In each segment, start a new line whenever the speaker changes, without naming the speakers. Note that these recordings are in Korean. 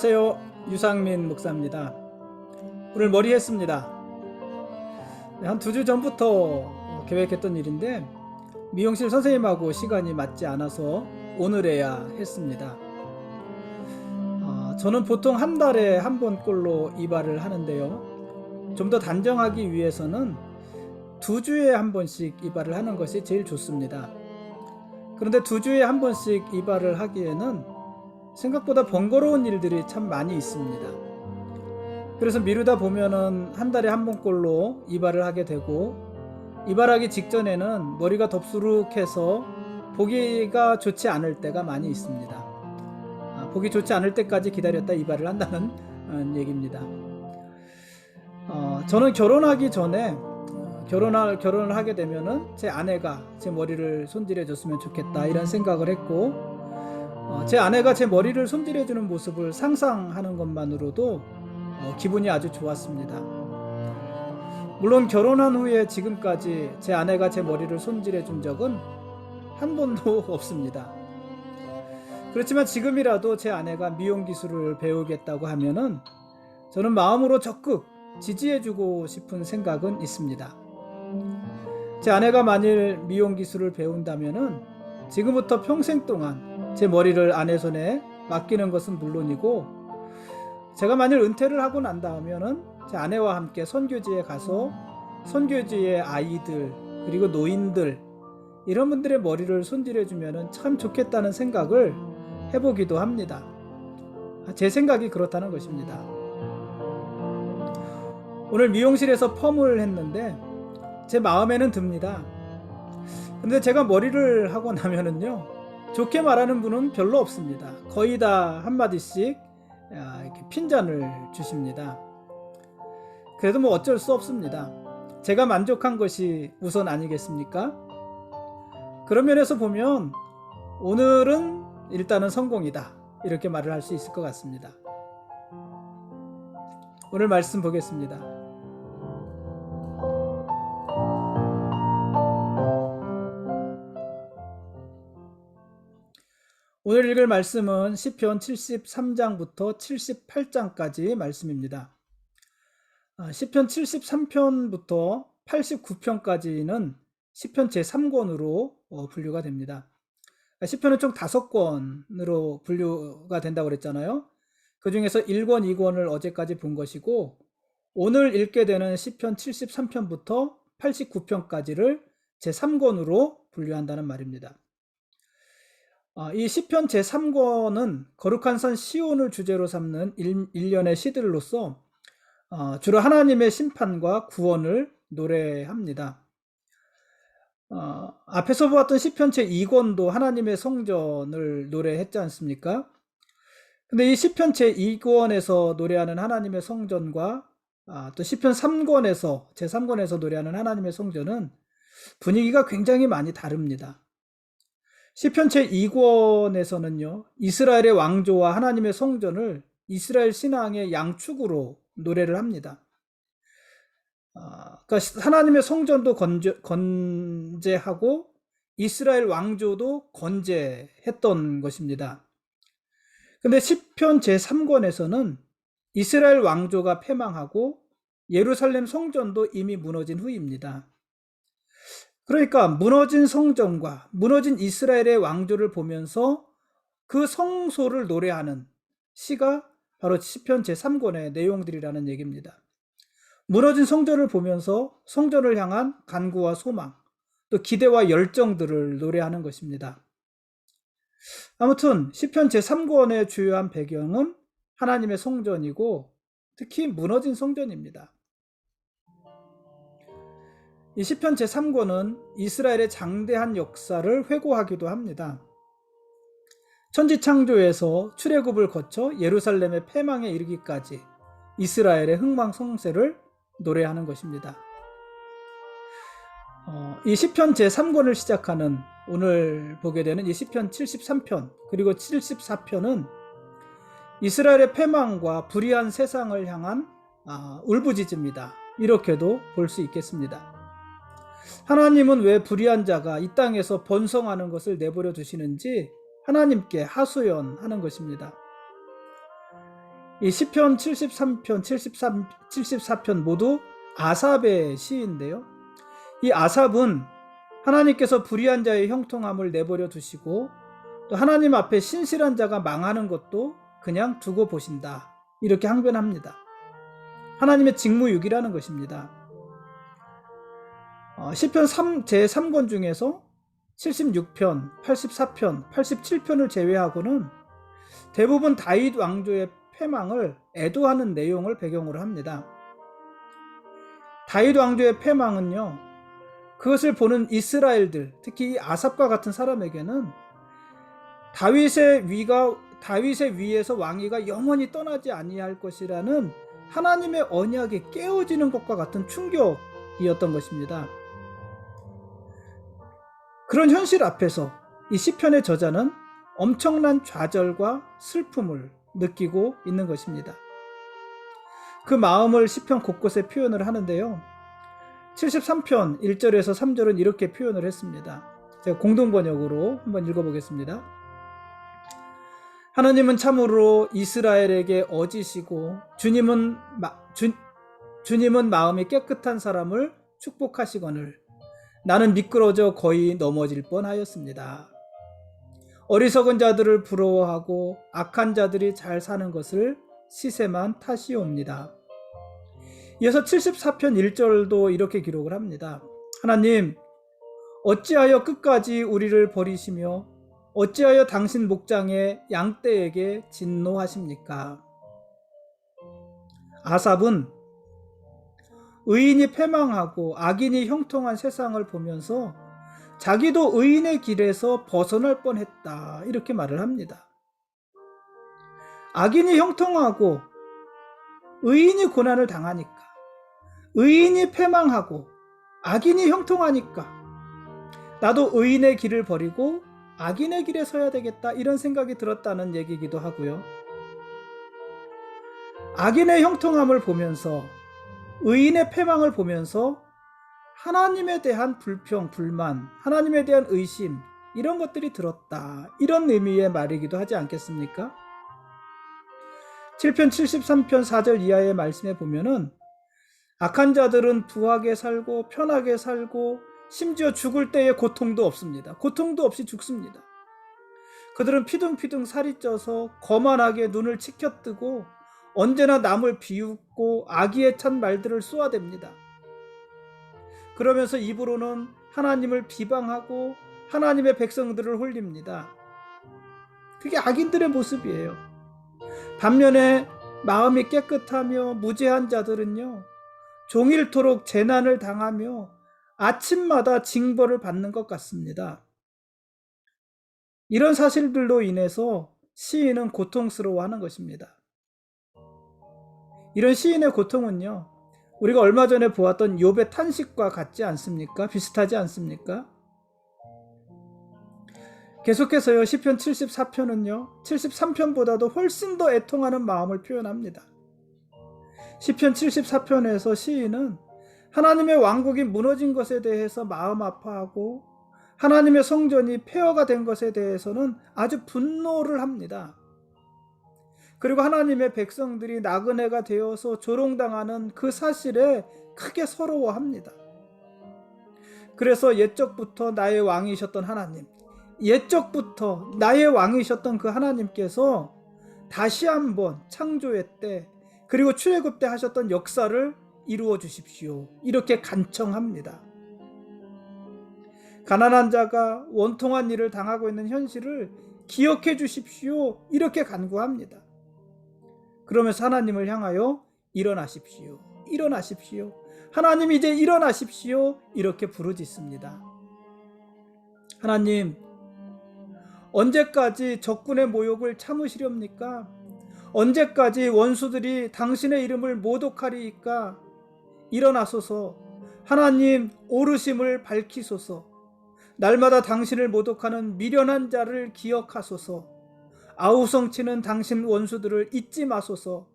안녕하세요. 유상민 목사입니다. 오늘 머리 했습니다. 네, 한두 주 전부터 어, 계획했던 일인데 미용실 선생님하고 시간이 맞지 않아서 오늘에야 했습니다. 아, 저는 보통 한 달에 한 번꼴로 이발을 하는데요. 좀 더 단정하기 위해서는 두 주에 한 번씩 이발을 하는 것이 제일 좋습니다. 그런데 두 주에 한 번씩 이발을 하기에는 생각보다 번거로운 일들이 참 많이 있습니다. 그래서 미루다 보면은 한 달에 한 번꼴로 이발을 하게 되고 이발하기 직전에는 머리가 덥수룩해서 보기가 좋지 않을 때가 많이 있습니다. 아, 보기 좋지 않을 때까지 기다렸다 이발을 한다는 어, 얘기입니다. 어, 저는 결혼하기 전에 어, 결혼할 결혼을 하게 되면은 제 아내가 제 머리를 손질해 줬으면 좋겠다 이런 생각을 했고 어, 제 아내가 제 머리를 손질해 주는 모습을 상상하는 것만으로도 어, 기분이 아주 좋았습니다. 물론 결혼한 후에 지금까지 제 아내가 제 머리를 손질해 준 적은 한 번도 없습니다. 그렇지만 지금이라도 제 아내가 미용 기술을 배우겠다고 하면은 저는 마음으로 적극 지지해주고 싶은 생각은 있습니다. 제 아내가 만일 미용 기술을 배운다면은 지금부터 평생 동안 제 머리를 아내 손에 맡기는 것은 물론이고 제가 만일 은퇴를 하고 난 다음에는 제 아내와 함께 선교지에 가서 선교지의 아이들 그리고 노인들 이런 분들의 머리를 손질해 주면은 참 좋겠다는 생각을 해보기도 합니다. 제 생각이 그렇다는 것입니다. 오늘 미용실에서 펌을 했는데 제 마음에는 듭니다. 근데 제가 머리를 하고 나면은요, 좋게 말하는 분은 별로 없습니다. 거의 다 한마디씩 아, 이렇게 핀잔을 주십니다. 그래도 뭐 어쩔 수 없습니다. 제가 만족한 것이 우선 아니겠습니까? 그런 면에서 보면 오늘은 일단은 성공이다. 이렇게 말을 할 수 있을 것 같습니다. 오늘 말씀 보겠습니다. 오늘 읽을 말씀은 시편 73장부터 78장까지 말씀입니다. 아, 시편 73편부터 89편까지는 시편 제3권으로 어, 분류가 됩니다. 아, 시편은 총 5권으로 분류가 된다고 그랬잖아요. 그 중에서 1권, 2권을 어제까지 본 것이고 오늘 읽게 되는 시편 73편부터 89편까지를 제3권으로 분류한다는 말입니다. 아, 이 시편 제3권은 거룩한 산 시온을 주제로 삼는 일련의 시들로서 어, 주로 하나님의 심판과 구원을 노래합니다. 어, 앞에서 보았던 시편 제2권도 하나님의 성전을 노래했지 않습니까? 근데 이 시편 제2권에서 노래하는 하나님의 성전과 아, 또 시편 3권에서 제3권에서 노래하는 하나님의 성전은 분위기가 굉장히 많이 다릅니다. 시편 제 2권에서는요. 이스라엘의 왕조와 하나님의 성전을 이스라엘 신앙의 양축으로 노래를 합니다. 아, 그러니까 하나님의 성전도 건제, 건재하고 이스라엘 왕조도 건재했던 것입니다. 근데 시편 제3권에서는 이스라엘 왕조가 패망하고 예루살렘 성전도 이미 무너진 후입니다. 그러니까 무너진 성전과 무너진 이스라엘의 왕조를 보면서 그 성소를 노래하는 시가 바로 시편 제3권의 내용들이라는 얘기입니다. 무너진 성전을 보면서 성전을 향한 간구와 소망, 또 기대와 열정들을 노래하는 것입니다. 아무튼 시편 제3권의 주요한 배경은 하나님의 성전이고 특히 무너진 성전입니다. 이 시편 제3권은 이스라엘의 장대한 역사를 회고하기도 합니다. 천지 창조에서 출애굽을 거쳐 예루살렘의 패망에 이르기까지 이스라엘의 흥망성쇠를 노래하는 것입니다. 어, 이 시편 제3권을 시작하는 오늘 보게 되는 이 시편 73편 그리고 74편은 이스라엘의 패망과 불의한 세상을 향한 아, 울부짖습니다. 이렇게도 볼 수 있겠습니다. 하나님은 왜 불의한 자가 이 땅에서 번성하는 것을 내버려 두시는지 하나님께 하소연하는 것입니다. 이 시편 73편, 73, 74편 모두 아삽의 시인데요. 이 아삽은 하나님께서 불의한 자의 형통함을 내버려 두시고 또 하나님 앞에 신실한 자가 망하는 것도 그냥 두고 보신다. 이렇게 항변합니다. 하나님의 직무유기라는 것입니다. 어, 시편 3, 제3권 중에서 76편, 84편, 87편을 제외하고는 대부분 다윗 왕조의 패망을 애도하는 내용을 배경으로 합니다. 다윗 왕조의 패망은요, 그것을 보는 이스라엘들, 특히 이 아삽과 같은 사람에게는 다윗의 위가 다윗의 위에서 왕위가 영원히 떠나지 아니할 것이라는 하나님의 언약이 깨어지는 것과 같은 충격이었던 것입니다. 그런 현실 앞에서 이 시편의 저자는 엄청난 좌절과 슬픔을 느끼고 있는 것입니다. 그 마음을 시편 곳곳에 표현을 하는데요. 73편 1절에서 3절은 이렇게 표현을 했습니다. 제가 공동 번역으로 한번 읽어보겠습니다. 하나님은 참으로 이스라엘에게 어지시고 주님은 마, 주, 주님은 마음이 깨끗한 사람을 축복하시거늘 나는 미끄러져 거의 넘어질 뻔하였습니다. 어리석은 자들을 부러워하고 악한 자들이 잘 사는 것을 시세만 탓이옵니다. 이어서 74편 1절도 이렇게 기록을 합니다. 하나님, 어찌하여 끝까지 우리를 버리시며 어찌하여 당신 목장의 양떼에게 진노하십니까? 아삽은 의인이 패망하고 악인이 형통한 세상을 보면서 자기도 의인의 길에서 벗어날 뻔했다. 이렇게 말을 합니다. 악인이 형통하고 의인이 고난을 당하니까 의인이 패망하고 악인이 형통하니까 나도 의인의 길을 버리고 악인의 길에 서야 되겠다 이런 생각이 들었다는 얘기이기도 하고요. 악인의 형통함을 보면서 의인의 패망을 보면서 하나님에 대한 불평, 불만, 하나님에 대한 의심 이런 것들이 들었다. 이런 의미의 말이기도 하지 않겠습니까? 7편 73편 4절 이하의 말씀에 보면은 악한 자들은 부하게 살고 편하게 살고 심지어 죽을 때의 고통도 없습니다. 고통도 없이 죽습니다. 그들은 피둥피둥 살이 쪄서 거만하게 눈을 치켜뜨고 언제나 남을 비웃고 악의에 찬 말들을 쏘아댑니다. 그러면서 입으로는 하나님을 비방하고 하나님의 백성들을 홀립니다. 그게 악인들의 모습이에요. 반면에 마음이 깨끗하며 무죄한 자들은요, 종일토록 재난을 당하며 아침마다 징벌을 받는 것 같습니다. 이런 사실들로 인해서 시인은 고통스러워하는 것입니다. 이런 시인의 고통은요, 우리가 얼마 전에 보았던 욥의 탄식과 같지 않습니까? 비슷하지 않습니까? 계속해서요, 시편 74편은요, 73편보다도 훨씬 더 애통하는 마음을 표현합니다. 시편 74편에서 시인은 하나님의 왕국이 무너진 것에 대해서 마음 아파하고 하나님의 성전이 폐허가 된 것에 대해서는 아주 분노를 합니다. 그리고 하나님의 백성들이 나그네가 되어서 조롱당하는 그 사실에 크게 서러워합니다. 그래서 옛적부터 나의 왕이셨던 하나님, 옛적부터 나의 왕이셨던 그 하나님께서 다시 한번 창조의 때 그리고 출애굽 때 하셨던 역사를 이루어 주십시오. 이렇게 간청합니다. 가난한 자가 원통한 일을 당하고 있는 현실을 기억해 주십시오. 이렇게 간구합니다. 그러면서 하나님을 향하여 일어나십시오. 일어나십시오. 하나님 이제 일어나십시오. 이렇게 부르짖습니다. 하나님, 언제까지 적군의 모욕을 참으시렵니까? 언제까지 원수들이 당신의 이름을 모독하리이까? 일어나소서. 하나님 오르심을 밝히소서. 날마다 당신을 모독하는 미련한 자를 기억하소서. 아우성치는 당신 원수들을 잊지 마소서.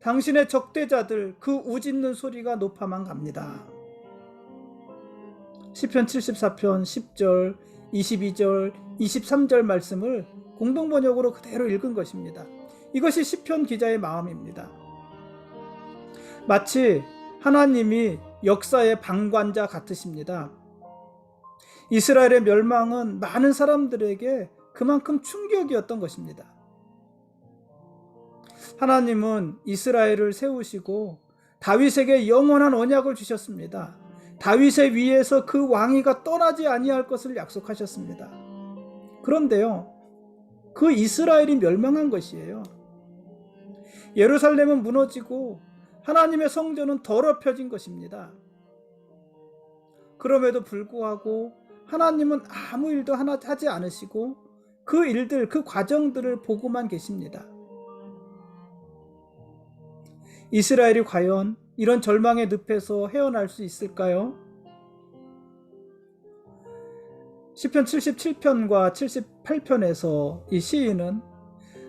당신의 적대자들 그 우짖는 소리가 높아만 갑니다. 시편 74편 10절, 22절, 23절 말씀을 공동 번역으로 그대로 읽은 것입니다. 이것이 시편 기자의 마음입니다. 마치 하나님이 역사의 방관자 같으십니다. 이스라엘의 멸망은 많은 사람들에게 그만큼 충격이었던 것입니다. 하나님은 이스라엘을 세우시고 다윗에게 영원한 언약을 주셨습니다. 다윗의 위에서 그 왕위가 떠나지 아니할 것을 약속하셨습니다. 그런데요, 그 이스라엘이 멸망한 것이에요. 예루살렘은 무너지고 하나님의 성전은 더럽혀진 것입니다. 그럼에도 불구하고 하나님은 아무 일도 하나 하지 않으시고 그 일들, 그 과정들을 보고만 계십니다. 이스라엘이 과연 이런 절망의 늪에서 헤어날 수 있을까요? 시편 77편과 78편에서 이 시인은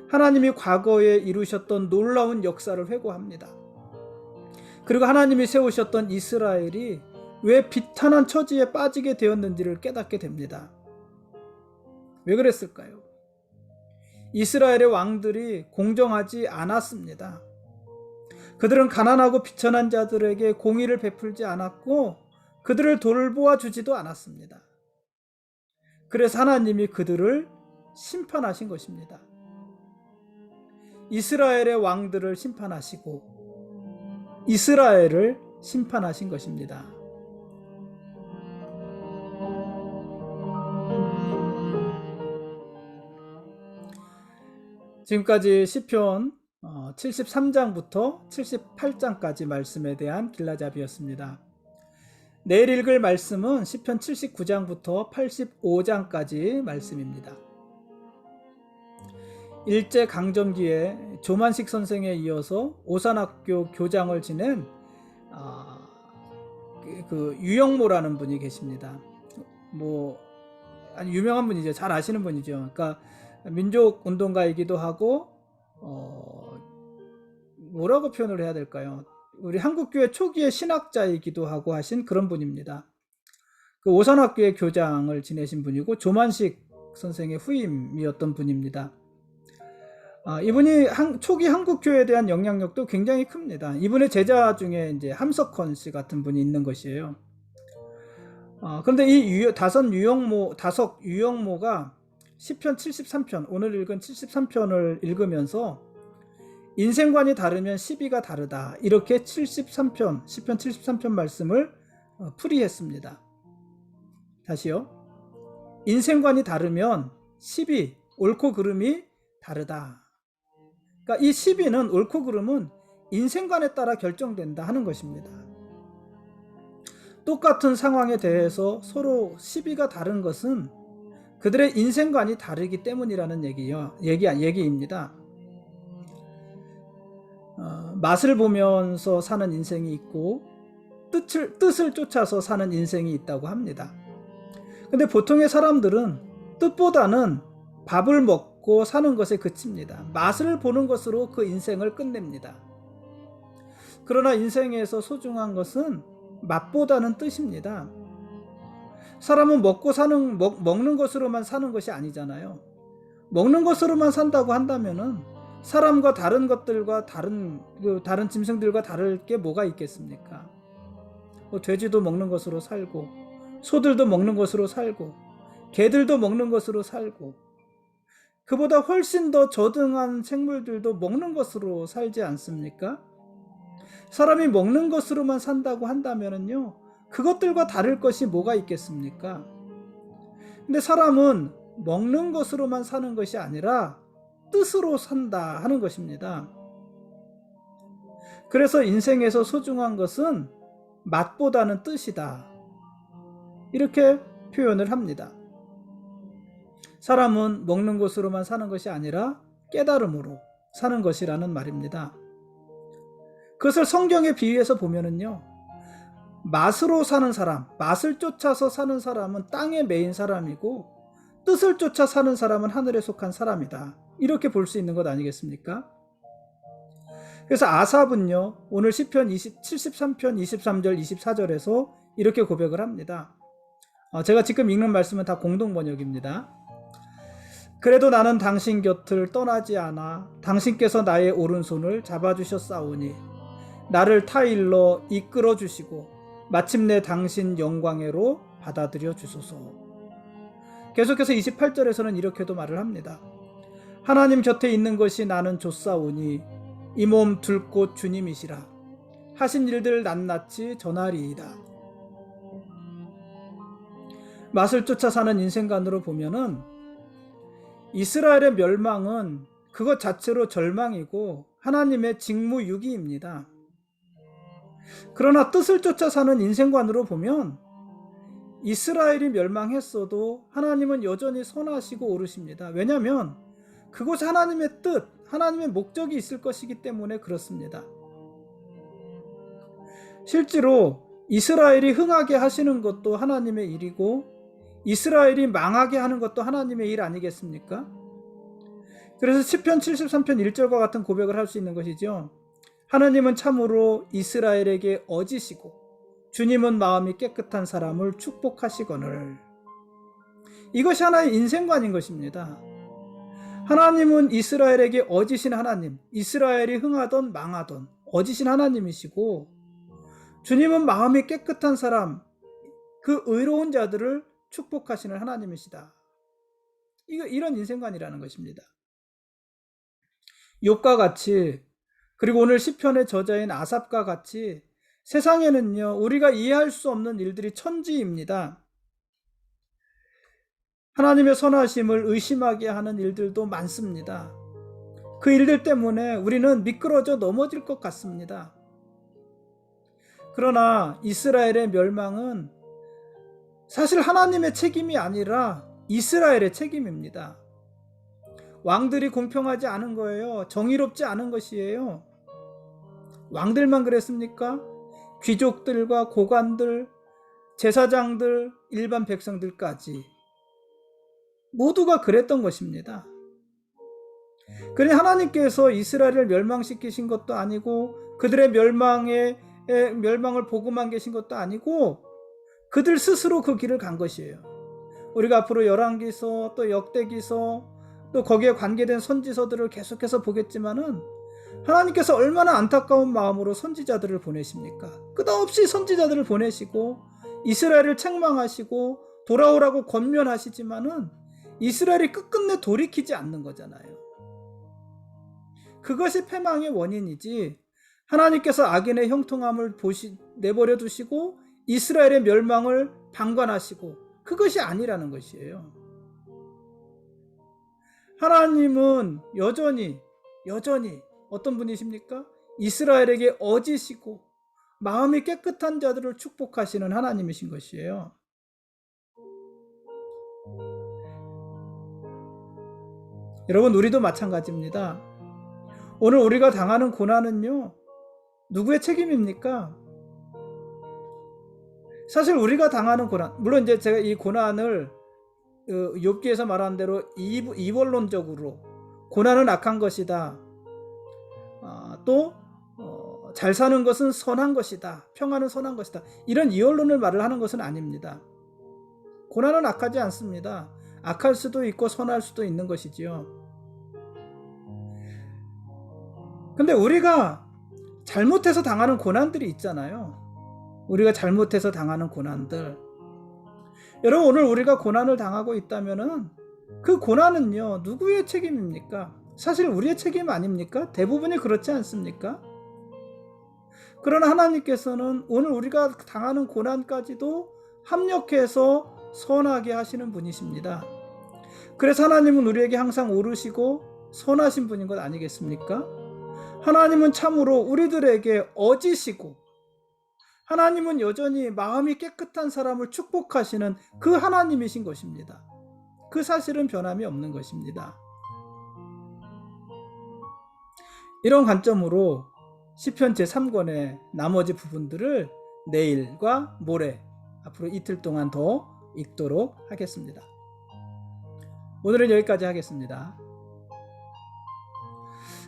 하나님이 과거에 이루셨던 놀라운 역사를 회고합니다. 그리고 하나님이 세우셨던 이스라엘이 왜 비탄한 처지에 빠지게 되었는지를 깨닫게 됩니다. 왜 그랬을까요? 이스라엘의 왕들이 공정하지 않았습니다. 그들은 가난하고 비천한 자들에게 공의를 베풀지 않았고 그들을 돌보아 주지도 않았습니다. 그래서 하나님이 그들을 심판하신 것입니다. 이스라엘의 왕들을 심판하시고 이스라엘을 심판하신 것입니다. 지금까지 시편 73장부터 78장까지 말씀에 대한 길라잡이였습니다. 내일 읽을 말씀은 시편 79장부터 85장까지 말씀입니다. 일제 강점기에 조만식 선생에 이어서 오산학교 교장을 지낸 아, 그 유영모라는 분이 계십니다. 뭐 유명한 분이죠. 잘 아시는 분이죠. 그러니까 민족 운동가이기도 하고 어, 뭐라고 표현을 해야 될까요? 우리 한국교회 초기의 신학자이기도 하고 하신 그런 분입니다. 그 오산학교의 교장을 지내신 분이고 조만식 선생의 후임이었던 분입니다. 아, 이분이 한, 초기 한국교회에 대한 영향력도 굉장히 큽니다. 이분의 제자 중에 이제 함석헌 씨 같은 분이 있는 것이에요. 아, 그런데 이 유, 다섯 유영모, 다섯 유영모가 10편 73편, 오늘 읽은 73편을 읽으면서 인생관이 다르면 시비가 다르다. 이렇게 73편, 10편 73편 말씀을 어, 풀이했습니다. 다시요. 인생관이 다르면 시비, 옳고 그름이 다르다. 그러니까 이 시비는 옳고 그름은 인생관에 따라 결정된다 하는 것입니다. 똑같은 상황에 대해서 서로 시비가 다른 것은 그들의 인생관이 다르기 때문이라는 얘기요. 얘기 얘기입니다. 어, 맛을 보면서 사는 인생이 있고 뜻을 뜻을 쫓아서 사는 인생이 있다고 합니다. 근데 보통의 사람들은 뜻보다는 밥을 먹고 사는 것에 그칩니다. 맛을 보는 것으로 그 인생을 끝냅니다. 그러나 인생에서 소중한 것은 맛보다는 뜻입니다. 사람은 먹고 사는 먹, 먹는 것으로만 사는 것이 아니잖아요. 먹는 것으로만 산다고 한다면은 사람과 다른 것들과 다른 그 다른 짐승들과 다를 게 뭐가 있겠습니까? 뭐 돼지도 먹는 것으로 살고 소들도 먹는 것으로 살고 개들도 먹는 것으로 살고 그보다 훨씬 더 저등한 생물들도 먹는 것으로 살지 않습니까? 사람이 먹는 것으로만 산다고 한다면은요. 그것들과 다를 것이 뭐가 있겠습니까? 근데 사람은 먹는 것으로만 사는 것이 아니라 뜻으로 산다 하는 것입니다. 그래서 인생에서 소중한 것은 맛보다는 뜻이다. 이렇게 표현을 합니다. 사람은 먹는 것으로만 사는 것이 아니라 깨달음으로 사는 것이라는 말입니다. 그것을 성경에 비유해서 보면은요. 맛으로 사는 사람, 맛을 쫓아서 사는 사람은 땅에 매인 사람이고 뜻을 쫓아 사는 사람은 하늘에 속한 사람이다. 이렇게 볼 수 있는 것 아니겠습니까? 그래서 아삽은요, 오늘 10편 20, 73편 23절, 24절에서 이렇게 고백을 합니다. 어, 제가 지금 읽는 말씀은 다 공동 번역입니다. 그래도 나는 당신 곁을 떠나지 않아 당신께서 나의 오른손을 잡아주셨사오니 나를 타일러 이끌어 주시고 마침내 당신 영광으로 받아들여 주소서. 계속해서 28절에서는 이렇게도 말을 합니다. 하나님 곁에 있는 것이 나는 좋사오니 이 몸 둘곳 주님이시라 하신 일들 낱낱이 전하리이다. 맛을 쫓아 사는 인생관으로 보면은 이스라엘의 멸망은 그것 자체로 절망이고 하나님의 직무유기입니다. 그러나 뜻을 쫓아 사는 인생관으로 보면 이스라엘이 멸망했어도 하나님은 여전히 선하시고 오르십니다. 왜냐하면 그곳 하나님의 뜻, 하나님의 목적이 있을 것이기 때문에 그렇습니다. 실제로 이스라엘이 흥하게 하시는 것도 하나님의 일이고 이스라엘이 망하게 하는 것도 하나님의 일 아니겠습니까? 그래서 10편 73편 1절과 같은 고백을 할 수 있는 것이죠. 하나님은 참으로 이스라엘에게 어지시고 주님은 마음이 깨끗한 사람을 축복하시거늘. 이것이 하나의 인생관인 것입니다. 하나님은 이스라엘에게 어지신 하나님, 이스라엘이 흥하던 망하던 어지신 하나님이시고 주님은 마음이 깨끗한 사람, 그 의로운 자들을 축복하시는 하나님이시다. 이거 이런 인생관이라는 것입니다. 욥과 같이 그리고 오늘 시편의 저자인 아삽과 같이 세상에는요 우리가 이해할 수 없는 일들이 천지입니다. 하나님의 선하심을 의심하게 하는 일들도 많습니다. 그 일들 때문에 우리는 미끄러져 넘어질 것 같습니다. 그러나 이스라엘의 멸망은 사실 하나님의 책임이 아니라 이스라엘의 책임입니다. 왕들이 공평하지 않은 거예요. 정의롭지 않은 것이에요. 왕들만 그랬습니까? 귀족들과 고관들, 제사장들, 일반 백성들까지 모두가 그랬던 것입니다. 그러니 하나님께서 이스라엘을 멸망시키신 것도 아니고 그들의 멸망에 멸망을 보고만 계신 것도 아니고 그들 스스로 그 길을 간 것이에요. 우리가 앞으로 열왕기서 또 역대기서 또 거기에 관계된 선지서들을 계속해서 보겠지만은 하나님께서 얼마나 안타까운 마음으로 선지자들을 보내십니까? 끝없이 선지자들을 보내시고 이스라엘을 책망하시고 돌아오라고 권면하시지만은 이스라엘이 끝끝내 돌이키지 않는 거잖아요. 그것이 패망의 원인이지 하나님께서 악인의 형통함을 보시, 내버려 두시고 이스라엘의 멸망을 방관하시고 그것이 아니라는 것이에요. 하나님은 여전히 여전히 어떤 분이십니까? 이스라엘에게 어지시고 마음이 깨끗한 자들을 축복하시는 하나님이신 것이에요. 여러분 우리도 마찬가지입니다. 오늘 우리가 당하는 고난은요. 누구의 책임입니까? 사실 우리가 당하는 고난, 물론 이제 제가 이 고난을 어, 욥기에서 말한 대로 이원론적으로 고난은 악한 것이다. 아, 또잘 어, 사는 것은 선한 것이다. 평화는 선한 것이다. 이런 이원론을 말을 하는 것은 아닙니다. 고난은 악하지 않습니다. 악할 수도 있고 선할 수도 있는 것이지요. 근데 우리가 잘못해서 당하는 고난들이 있잖아요. 우리가 잘못해서 당하는 고난들. 여러분 오늘 우리가 고난을 당하고 있다면은 그 고난은요 누구의 책임입니까? 사실 우리의 책임 아닙니까? 대부분이 그렇지 않습니까? 그러나 하나님께서는 오늘 우리가 당하는 고난까지도 합력해서 선하게 하시는 분이십니다. 그래서 하나님은 우리에게 항상 오르시고 선하신 분인 것 아니겠습니까? 하나님은 참으로 우리들에게 어지시고 하나님은 여전히 마음이 깨끗한 사람을 축복하시는 그 하나님이신 것입니다. 그 사실은 변함이 없는 것입니다. 이런 관점으로 시편 제3권의 나머지 부분들을 내일과 모레 앞으로 이틀 동안 더 읽도록 하겠습니다. 오늘은 여기까지 하겠습니다.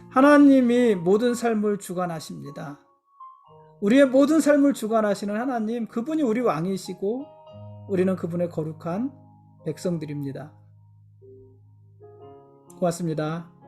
하나님이 모든 삶을 주관하십니다. 우리의 모든 삶을 주관하시는 하나님, 그분이 우리 왕이시고 우리는 그분의 거룩한 백성들입니다. 고맙습니다.